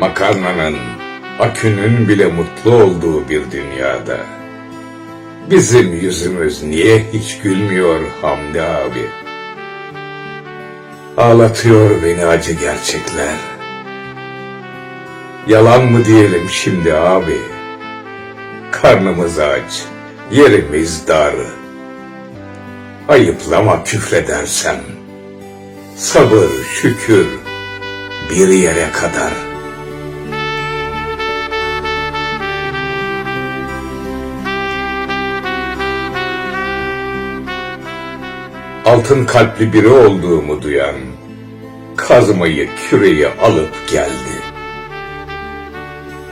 makarnanın, akünün bile mutlu olduğu bir dünyada. Bizim yüzümüz niye hiç gülmüyor Hamdi abi? Ağlatıyor beni acı gerçekler. Yalan mı diyelim şimdi abi? Karnımız aç, yerimiz dar. Ayıplama küfredersem. Sabır, şükür, bir yere kadar. Altın kalpli biri olduğumu duyan, kazmayı, küreyi alıp geldi.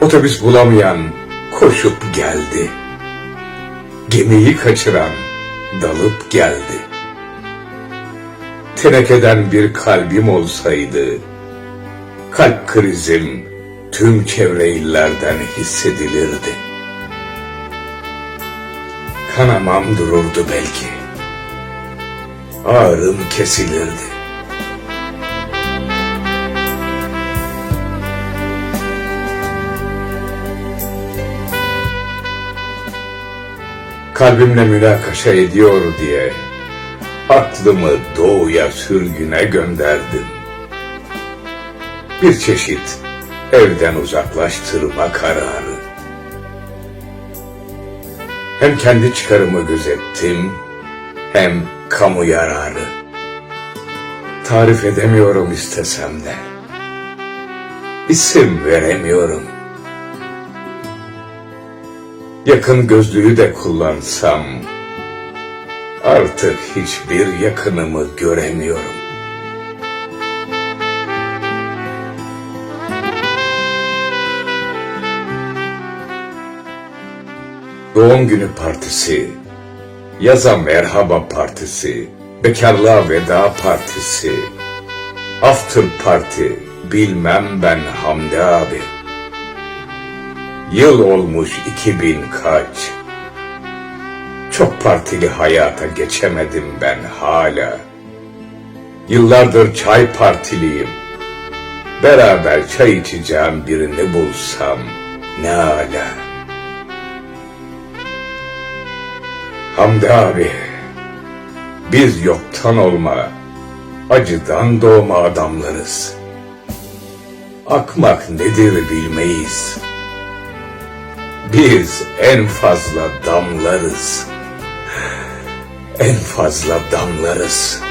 Otobüs bulamayan koşup geldi. Gemiyi kaçıran dalıp geldi. Tenekeden bir kalbim olsaydı, kalp krizim tüm çevre illerden hissedilirdi. Kanamam dururdu belki. Ağrım kesilirdi. kalbimle münakaşa ediyor diye aklımı doğuya sürgüne gönderdim. Bir çeşit evden uzaklaştırma kararı. Hem kendi çıkarımı gözettim, hem kamu yararı. Tarif edemiyorum istesem de. İsim veremiyorum. Yakın gözlüğü de kullansam artık hiçbir yakınımı göremiyorum. Doğum günü partisi, yaza merhaba partisi, bekarlığa veda partisi, after party, bilmem ben Hamdi abi. Yıl olmuş 2000 kaç. Çok partili hayata geçemedim ben hala. Yıllardır çay partiliyim. Beraber çay içeceğim birini bulsam ne ala. Hamdi abi, biz yoktan olma, acıdan doğma adamlarız. Akmak nedir bilmeyiz. Biz en fazla damlarız. En fazla damlarız.